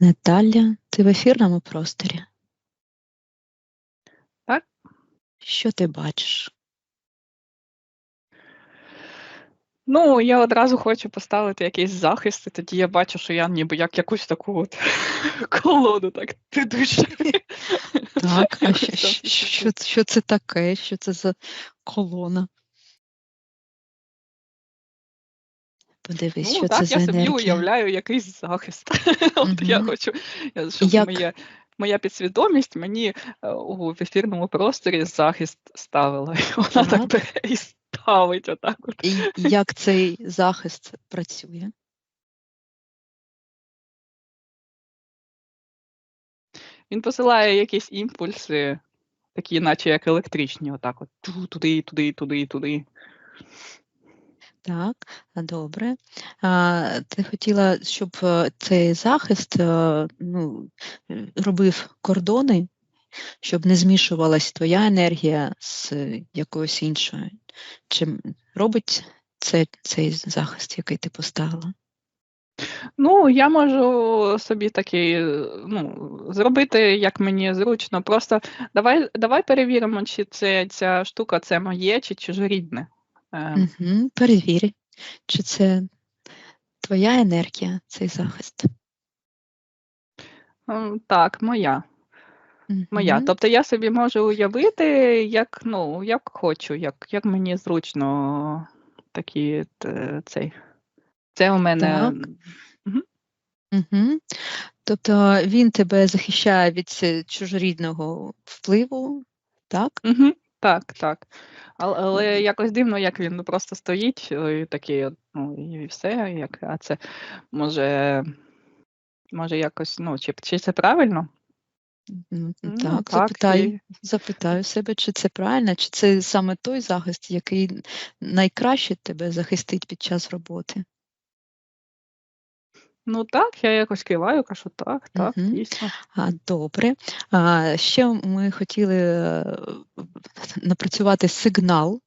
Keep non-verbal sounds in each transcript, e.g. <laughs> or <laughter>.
Наталя, ти в ефірному просторі? Так. Що ти бачиш? Ну, я одразу хочу поставити якийсь захист, і тоді я бачу, що я ніби як якусь таку от <laughs> колоду так душі. Так, а що, що, що, що це таке? Що це за колона? Подивись, Ну, що так, це я за собі енергія. уявляю якийсь захист. <laughs> От я хочу, щоб Як? моє, моя підсвідомість мені е, у ефірному просторі захист ставила. І вона так Так. бере і ставить отак. От. І як цей захист працює? Він посилає якісь імпульси, такі, наче як електричні, отак от ту- туди, туди, туди, туди. Так, добре. А, ти хотіла, щоб е, цей захист е, ну, робив кордони, щоб не змішувалась твоя енергія з якоюсь іншою. Чи робить це цей захист, який ти поставила? Ну, я можу собі такий, е, ну, зробити, як мені зручно. Просто давай, давай перевіримо, чи це ця штука це моє, чи чужорідне. Е, Угу. Перевір, чи це твоя енергія, цей захист. так, моя. Моя. Тобто я собі можу уявити, як, ну, як хочу, як, як мені зручно такі цей. Це у мене. Так. Угу. Тобто він тебе захищає від е, чужорідного впливу, так? Мгм. Так, так. Але, але якось дивно, як він просто стоїть е, і такий, ну і все. Як, а це може, може якось, ну, чи, чи це правильно? Так, Ну, так, запитаю і- запитаю себе, чи це правильно, чи це саме той захист, який найкраще тебе захистить під час роботи. Ну так, я якось киваю, кажу, так, так, Мгм. дійсно. А, добре. А, ще ми хотіли е, напрацювати сигнал,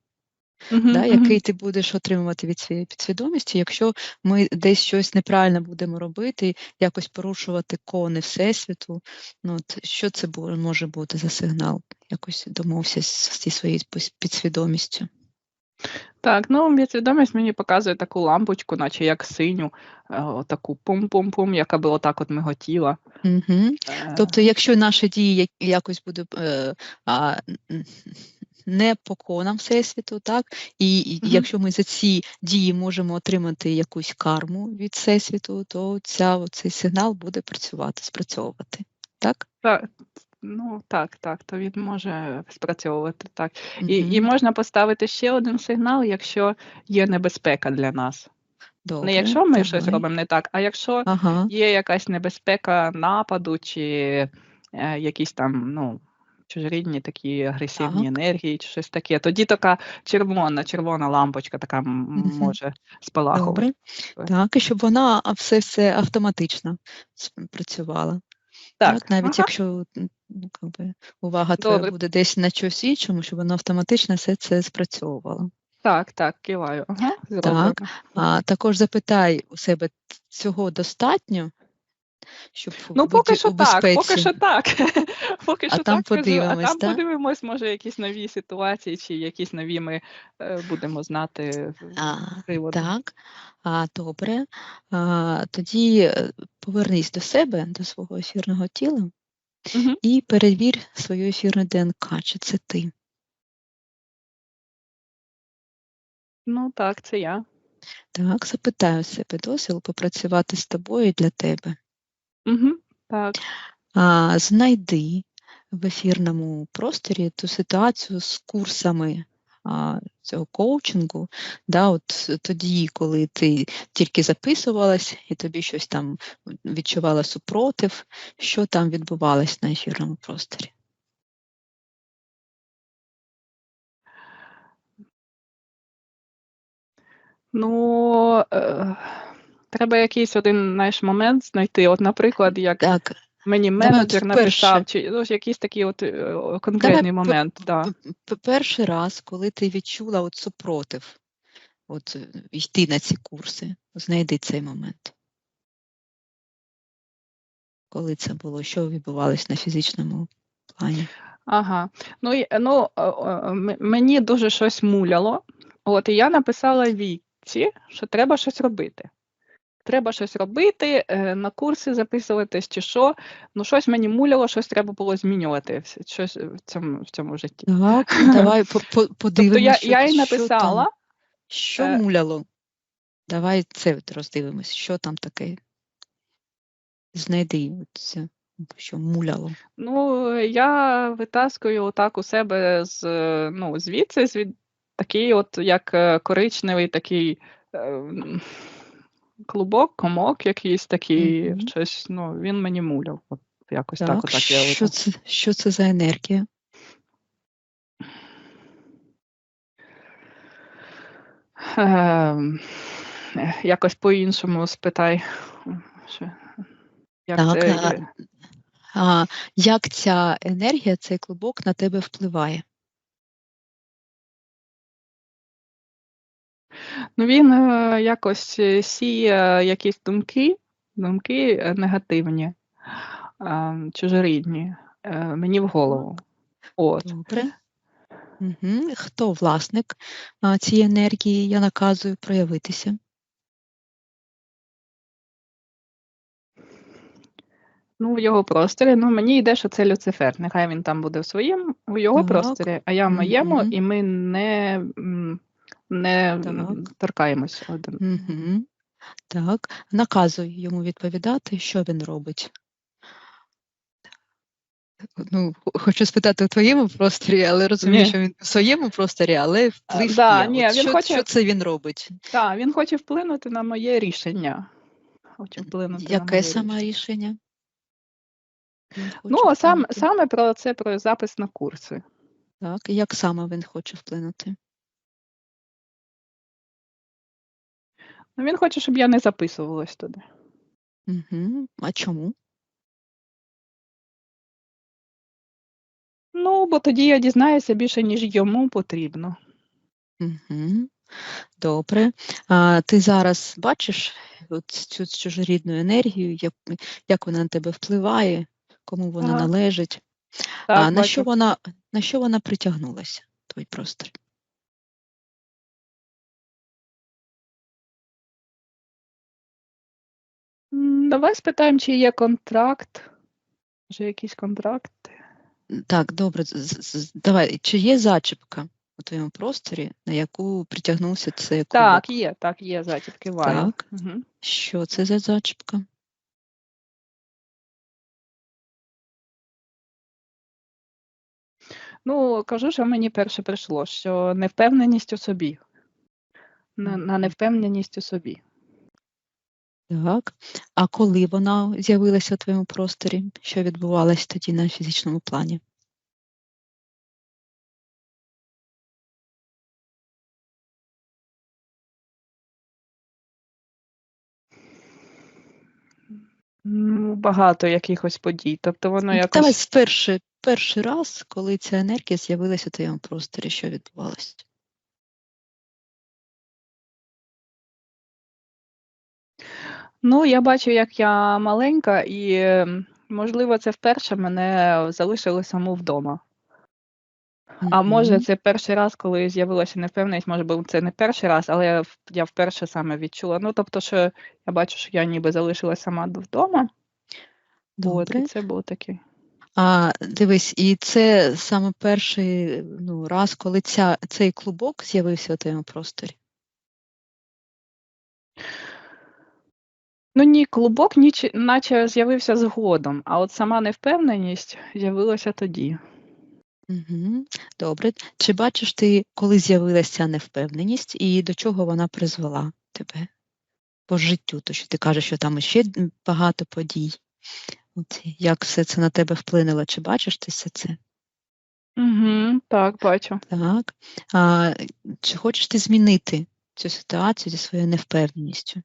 Мгм, да, який ти будеш отримувати від своєї підсвідомості, якщо ми десь щось неправильно будемо робити, якось порушувати кони Всесвіту, ну, от, що це може бути за сигнал? Якось домовся зі своєю підсвідомістю. Так, ну підсвідомість мені показує таку лампочку, наче як синю, е, таку пум-пум-пум, яка би отак от миготіла. Угу. Е, Тобто, якщо наші дії як- якось будуть е, а, н- не по конам Всесвіту, так, і, і Мгм. якщо ми за ці дії можемо отримати якусь карму від Всесвіту, то ця, цей сигнал буде працювати, спрацьовувати. Так? Так, ну так, так, то він може спрацьовувати так. І, Мгм. і можна поставити ще один сигнал, якщо є небезпека для нас. Добре, Не якщо ми щось робимо не так, а якщо Ага. є якась небезпека нападу чи е, якісь там, ну, чужорідні такі агресивні Так. енергії, чи щось таке, тоді така червона, червона лампочка така може спалахувати. Добре. Так, і щоб вона все, все автоматично працювала. Так, От навіть ага. якщо ну, якби, увага твоя Добре. буде десь на чогось іншому, щоб воно автоматично все це спрацьовувало. Так, так, киваю. Ага, зроблено. А також запитай у себе цього достатньо, щоб Ну, поки що у так, поки що так. <laughs> Поки А що там так кажу, а там да? подивимось, може, якісь нові ситуації, чи якісь нові ми е, будемо знати А, приводи. так, а, добре. А, тоді е, повернись до себе, до свого ефірного тіла Мгм. і перевір свою ефірну ДНК, чи це ти. Ну так, це я. Так, запитай у себе дозвіл попрацювати з тобою і для тебе. Угу. Так. А, знайди в ефірному просторі ту ситуацію з курсами а, цього коучингу, да, от тоді, коли ти тільки записувалась і тобі щось там відчувала супротив, що там відбувалось на ефірному просторі. Ну, е, треба якийсь один знаєш, момент знайти. От, наприклад, як Так, мені менеджер от написав, чи ну, якийсь такий от е, конкретний пе- момент. Да. п- п- перший раз, коли ти відчула от супротив, от е, йти на ці курси, знайди цей момент. Коли це було? Що відбувалось на фізичному плані? Ага. Ну, і- ну мені дуже щось муляло. От, і я написала Віці, що треба щось робити. Треба щось робити, е, на курси записуватись чи що. Ну, щось мені муляло, щось треба було змінювати щось в цьому, в цьому житті. Так, <laughs> давай по- по- Тобто я, що- я їй написала, там, що е, муляло. Давай це роздивимось, що там таке. Знайди це, що муляло. ну, я витаскую отак у себе з, е, ну, звідси, звід, такий от, як е, коричневий такий е, клубок, комок якийсь такий, Мгм. щось, ну, він мені муляв. От якось так, Так, отак я що це, що це за енергія? Е, якось по-іншому спитай. Що- Як Так, це, а, а як ця енергія, цей клубок на тебе впливає? Ну, він е, якось е, сіє якісь думки, думки е, негативні, е, чужорідні, е, мені в голову. От. Добре. Угу. Хто власник цієї енергії? Я наказую проявитися. Ну, в його просторі. Ну, мені йде, що це Люцифер. Нехай він там буде в своєму, у його Так. просторі, а я в моєму, Мгм. і ми не, не Так. торкаємось один. Угу. Так, наказую йому відповідати, що він робить. Ну, хочу спитати у твоєму просторі, але розумію, Ні. що він у своєму просторі, але вплив да, є. ні, От він що, хоче- що це він робить? Так, він хоче вплинути на моє рішення. Хоче вплинути на Яке моє саме рішення. Він Ну, хоче сам, вплинути? саме про це про запис на курси. Так, як саме він хоче вплинути? Ну, він хоче, щоб я не записувалась туди. Угу. А чому? Ну, бо тоді я дізнаюся більше, ніж йому потрібно. Угу. Добре. А ти зараз бачиш от цю чужорідну енергію, як, як вона на тебе впливає, кому вона Так. належить? Так, а на бачу. що вона на що вона притягнулася? Твій простір? Давай спитаємо, чи є контракт. Може, якийсь контракт? Так, добре. Давай, чи є зачіпка у твоєму просторі, на яку притягнувся цей кубок? Так, є, так, є зачіпки ваю. Так. Угу. Що це за зачіпка? Ну, кажу, що мені перше прийшло, що невпевненість у собі. На, на невпевненість у собі. Так. А коли вона з'явилася у твоєму просторі? Що відбувалося тоді на фізичному плані? Ну, багато якихось подій. Тобто воно Ну, якось. Давай перший, перший раз, коли ця енергія з'явилася у твоєму просторі, що відбувалося? Ну, я бачу, як я маленька, і, можливо, це вперше мене залишили саму вдома. А може, це перший раз, коли з'явилася невпевненість, може бути, це не перший раз, але я, я вперше саме відчула. Ну, тобто, що я бачу, що я ніби залишилася сама вдома. От, і це було таке. А дивись, і це саме перший ну, раз, коли ця, цей клубок з'явився у твоєму просторі. Ну ні, клубок ніч, наче з'явився згодом, а от сама невпевненість з'явилася тоді. Угу. Добре. Чи бачиш ти, коли з'явилася ця невпевненість і до чого вона призвела тебе по життю? То що ти кажеш, що там ще багато подій. От як все це на тебе вплинуло? Чи бачиш ти все це? Угу, так, бачу. Так. А, чи хочеш ти змінити цю ситуацію зі своєю невпевненістю?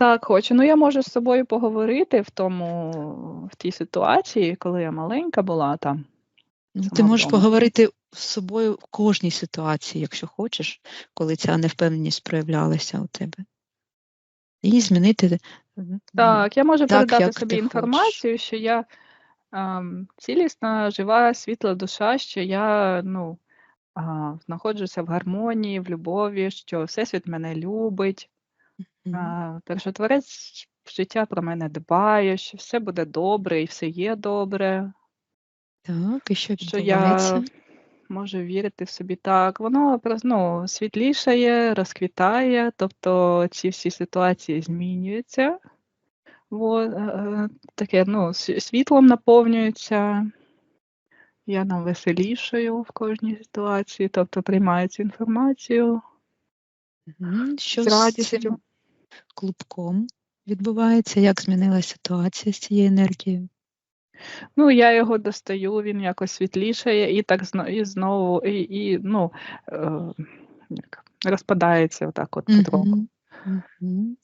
Так, хочу. Ну, я можу з собою поговорити в тому, в тій ситуації, коли я маленька була там. Ну, ти можеш вдома. поговорити з собою в кожній ситуації, якщо хочеш, коли ця невпевненість проявлялася у тебе. і змінити Так, я можу так, передати собі ти хочеш. інформацію, що я ем, цілісна, жива, світла душа, що я ну, а, знаходжуся в гармонії, в любові, що Всесвіт мене любить. А, Першотворець життя про мене дбає, що все буде добре і все є добре, Так, і що що відбувається? я можу вірити в собі так. Воно ну, світлішає, розквітає, тобто ці всі ситуації змінюються. Во, е, е, таке, ну, сві- світлом наповнюється. Я нам веселішаю в кожній ситуації, тобто приймаю цю інформацію Мгм. Що з з радістю. цим клубком відбувається? Як змінилася ситуація з цією енергією? Ну, я його достаю, він якось світлішає, і так і знову, і, і ну, е, розпадається отак от потроху. В-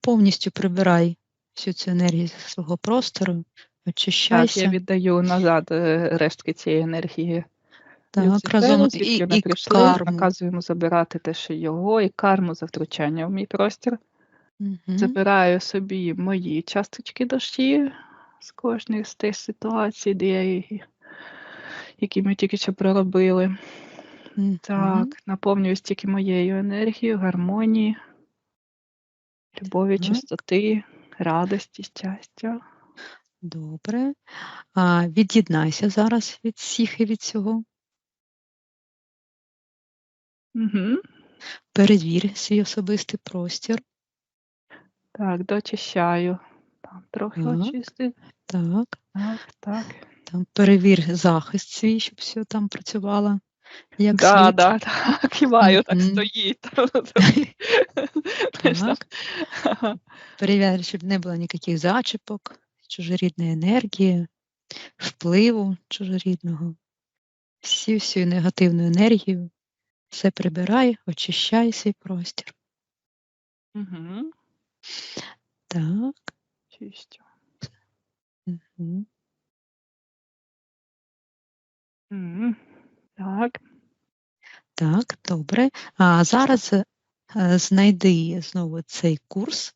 Повністю прибирай всю цю енергію зі свого простору, Так, я віддаю назад е, рештки цієї енергії. Так, разом і, і прийшли, карму. наказуємо забирати те, що його, і карму за втручання в мій простір. Мгм. Забираю собі мої часточки душі з кожної з тих ситуацій, де я її, які ми тільки що проробили. Мгм. Так, наповнююсь тільки моєю енергією, гармонії, любові, Так. чистоти, радості, щастя. Добре. А, від'єднайся зараз від всіх і від цього. Угу. Перевір свій особистий простір. Так, дочищаю. Там трохи Так. очистив. Так. Так, так. Там перевір захист свій, щоб все там працювало як Да, слід. да, так, киваю, так стоїть. <laughs> Знаєш. Так. Перевір, щоб не було ніяких зачіпок, чужорідної енергії, впливу чужорідного. Всю всю негативну енергію. Все прибирай, очищай свій простір. Мгм. Так. Чистю. Мгм. Мгм. Так. Так, добре. А зараз е, знайди знову цей курс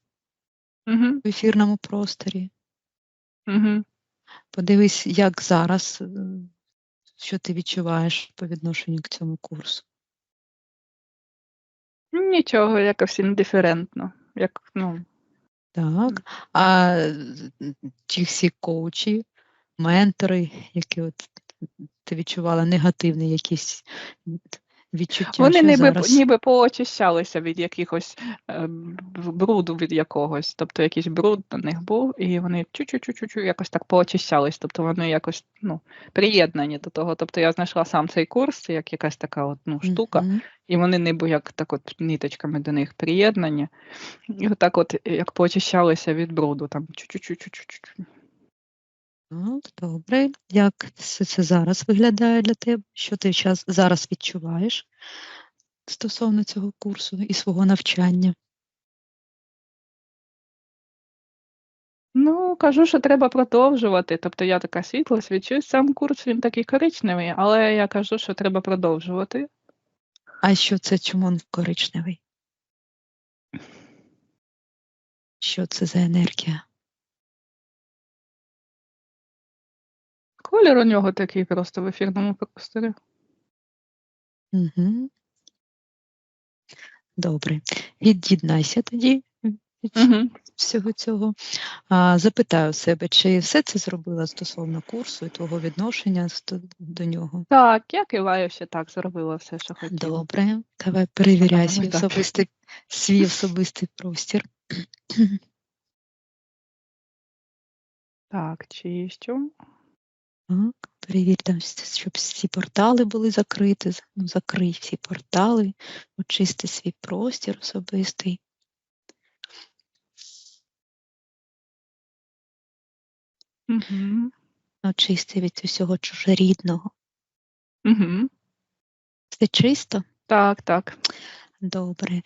Угу. в ефірному просторі. Угу. Подивись, як зараз, е, що ти відчуваєш по відношенню к цьому курсу. Нічого, якось індиферентно. Як, ну, Так. А ті всі коучі, ментори, які от ти відчувала негативні якісь відчуття, Вони що ніби, зараз. ніби поочищалися від якихось е, бруду від якогось. Тобто якийсь бруд на них був, і вони чу-чу-чу-чу якось так поочищались. Тобто вони якось ну, приєднані до того. Тобто я знайшла сам цей курс, як якась така от, ну, штука, Мгм. і вони ніби як так от ниточками до них приєднані. І отак от як поочищалися від бруду. Там чу-чу-чу-чу-чу-чу. Так, добре. Як все це зараз виглядає для тебе? Що ти щас, зараз відчуваєш стосовно цього курсу і свого навчання? Ну, кажу, що треба продовжувати. Тобто я така світла, свічусь, сам курс він такий коричневий, але я кажу, що треба продовжувати. А що це чому він коричневий? Що це за енергія? Колір у нього такий просто в ефірному просторі. Угу. Добре. Від'єднайся тоді від Угу. всього цього. А, запитаю себе, чи все це зробила стосовно курсу і твого відношення до нього? Так, я киваю, що так, зробила все, що хотіла. Добре. Давай перевіряй свій особистий, свій особистий простір. Так, чищу. Так, перевір там, щоб всі портали були закриті. Ну, закрий всі портали, очисти свій простір особистий. Угу. Очисти від усього чужорідного. Угу. Все чисто? Так, так. Добре.